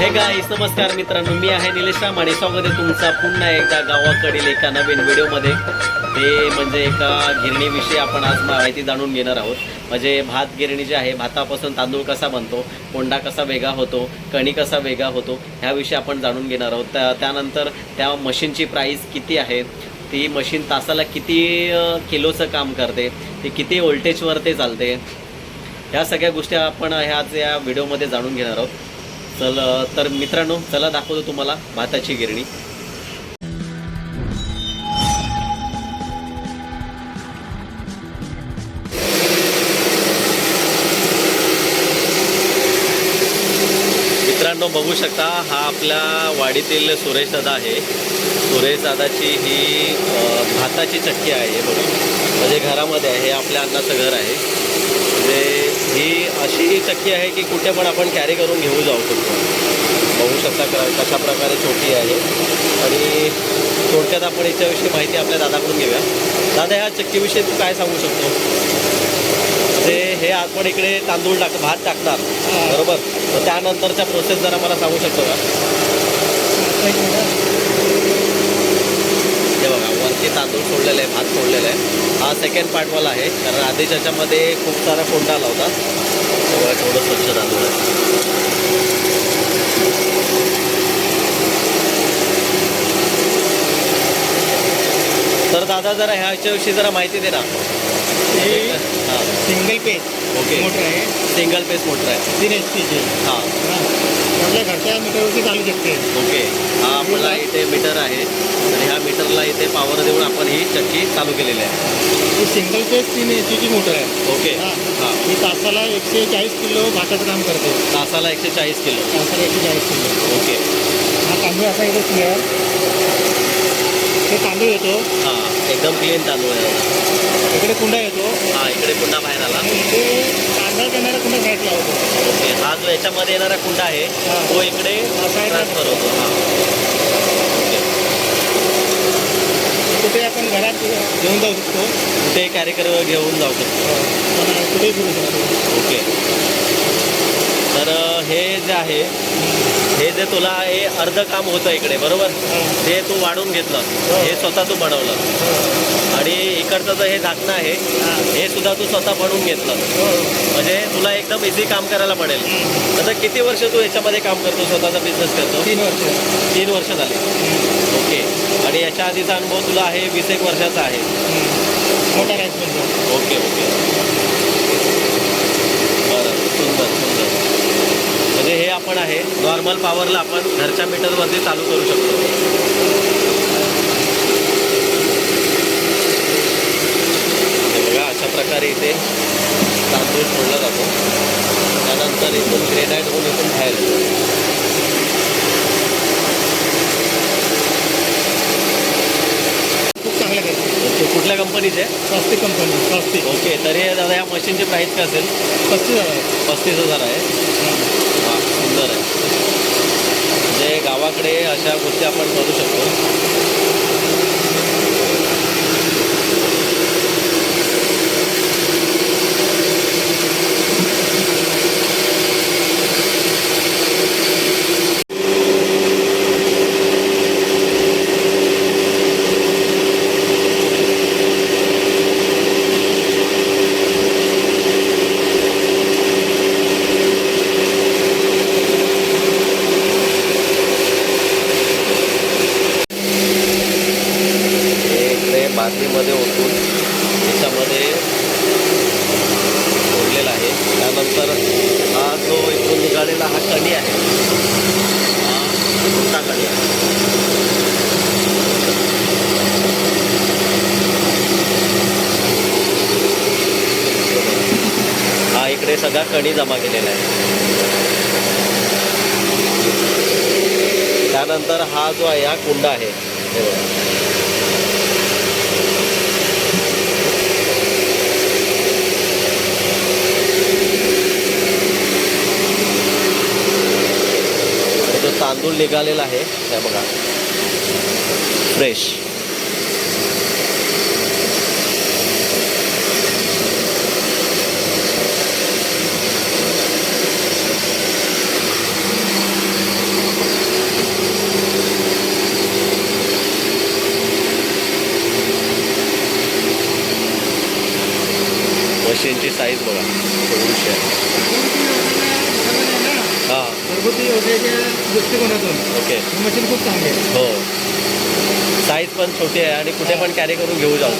Hey guys नमस्कार मित्रांनो मी आहे निलेश राम आणि स्वागत आहे तुमचा पुन्हा एकदा गावाकडील एका नवीन व्हिडिओमध्ये. ते म्हणजे एका गिरणीविषयी आपण आज माहिती जाणून घेणार आहोत. म्हणजे भात गिरणी जे आहे भातापासून तांदूळ कसा बनतो कोंडा कसा वेगळा होतो कणी कसा वेगळा होतो ह्याविषयी आपण जाणून घेणार आहोत. त्या- त्यानंतर त्या मशीनची प्राईस किती आहे ती मशीन तासाला किती किलोचं काम करते ती किती व्होल्टेजवर ते चालते ह्या सगळ्या गोष्टी आपण ह्याच या व्हिडिओमध्ये जाणून घेणार आहोत. चल तर मित्रांनो चला दाखवतो तुम्हाला भाताची गिरणी. मित्रांनो बघू शकता हा आपल्या वाडीतील सुरेश दादा आहे. सुरेश दादाची ही भाताची चक्की आहे बघा. म्हणजे घरामध्ये आहे हे आपल्या अन्नाचं घर आहे. म्हणजे ही अशी चक्की आहे की कुठे पण आपण कॅरी करून घेऊन जाऊ शकतो. बघू शकता क कशा प्रकारे छोटी आहे. आणि थोडक्यात आपण याच्याविषयी माहिती आपल्या दादाकडून घेऊया. दादा ह्या चक्कीविषयी तू काय सांगू शकतो? जे हे आपण इकडे तांदूळ टाक भात टाकणार बरोबर? तर त्यानंतरच्या प्रोसेस जरा मला सांगू शकतो का? हे वरती तांदूळ सोडलेलं आहे भात सोडलेलं आहे हा सेकंड पार्टवाला आहे. कारण आधीच याच्यामध्ये खूप सारा कोंडा आला होता. तेव्हा थोडं स्वच्छ तांदूळ आहे. तर दादा जरा ह्याच्याविषयी जरा माहिती दे ना. हे सिंगल पेज ओके मोटर आहे. सिंगल पेस मोटर आहे. तीन एच पीचे हां. म्हटलं घरच्या मीटरवरती चालू शकते. ओके हा आपला इथे मीटर आहे. आणि ह्या मीटरला इथे पॉवर आपण ही चक्की चालू केलेली आहे. ही सिंगल पेज तीन एच पीची मोटर आहे. ओके हां. हां. ही तासाला एकशे चाळीस किलो भाताचं काम करते. तासाला एकशे चाळीस किलो. तासाला एकशे चाळीस किलो. ओके हा तांदूळ असा येतो क्लिअर हे तांदूळ येतो. हां एकदम क्लीन तांदूळ आहे. इकडे कुंडा येतो. हां इकडे पुन्हा बाहेर आला. आणि इथे तांदळ करणारा कुंडा साईडला होतो. ओके हा जो याच्यामध्ये येणारा कुंडा आहे हां. तो इकडे side ला. ट्रान्सफर होतो. हां ओके कुठे आपण घरात घेऊन जाऊ शकतो. कुठे कॅरी कर घेऊन जाऊ शकतो. कुठेही फिरू शकतो. ओके. तर हे जे आहे हे जे तुला हे अर्ध काम होतं इकडे बरोबर? हां. ते तू वाढून घेतलं. हे. स्वतः तू बनवलं. आणि इकडचं जे हे झाकणं आहे. हे सुद्धा तू स्वतः बनवून घेतलं. म्हणजे तुला एकदम इझी काम करायला पडेल. आता किती वर्ष तू याच्यामध्ये काम करतो? स्वतःचा बिझनेस करतो? तीन वर्ष. तीन वर्ष झाले. ओके. आणि याच्या आधीचा अनुभव तुला आहे वीस एक वर्षाचा आहे. मोठा ओके ओके. बरं सुंदर सुंदर. म्हणजे हे आपण आहे नॉर्मल पॉवरला आपण घरच्या मीटरवरती चालू करू शकतो हे बघा अशा प्रकारे इथे तांदूळ सोडला जातो. त्यानंतर इथून ग्रेनाईट होऊन इथून बाहेर येतो. कुठल्या कंपनीचे स्वस्तिक कंपनी स्वस्तिक ओके तरी दादा या मशीनची प्राईस काय असेल? पस्तीस हजार पस्तीस हजार आहे. हा सुंदर आहे. म्हणजे गावाकडे अशा गोष्टी आपण करू शकतो हे इकडे बादलीमध्ये ओतून त्याच्यामध्ये सोडलेला आहे त्यानंतर हा जो इथून निघालेला हा कणी आहे हा मोठा कणी आहे हा कणी जमा केलेला आहे. त्यानंतर हा जो आहे हा कुंड आहे. जो तांदूळ निघालेला आहे. त्या बघा. फ्रेश मशीनची साईज बघा. दोनशे. हां. घरगुती दृष्टिकोनातून ओके. मशीन खूप चांगली आहे हो. साईज पण छोटी आहे आणि कुठे पण कॅरी करून घेऊ जाऊ.